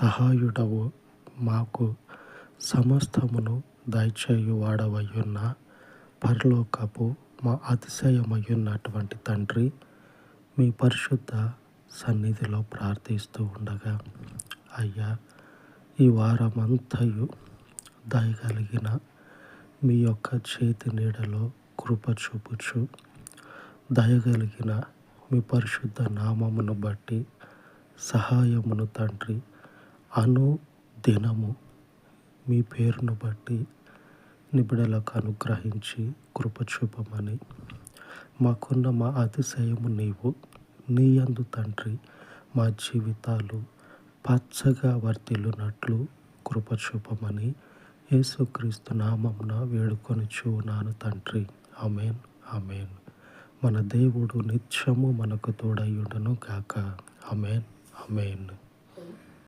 సహాయుడవు. మాకు సమస్తమును దయచేయు వాడవయ్యున్న పరలోకపు మా అతిశయమయ్యున్నటువంటి తండ్రి మీ పరిశుద్ధ సన్నిధిలో ప్రార్థిస్తూ ఉండగా అయ్యా ఈ వారమంతయు దయగలిగిన మీ యొక్క చేతి నీడలో కృప చూపుచు దయగలిగిన మీ పరిశుద్ధ నామమును బట్టి సహాయమును తండ్రి అను దినము మీ పేరును బట్టి నిబిడలకు అనుగ్రహించి కృప చూపమని మాకున్న మా అతిశయము నీవు. నీయందు తండ్రి మా జీవితాలు పచ్చగా వర్తిల్లునట్లు కృప చూపమని యేసుక్రీస్తు నామమున వేడుకొని చూనాను తండ్రి. అమేన్ అమేన్ మన దేవుడు నిత్యము మనకు తోడయ్యుండను కాక అమేన్ అమేన్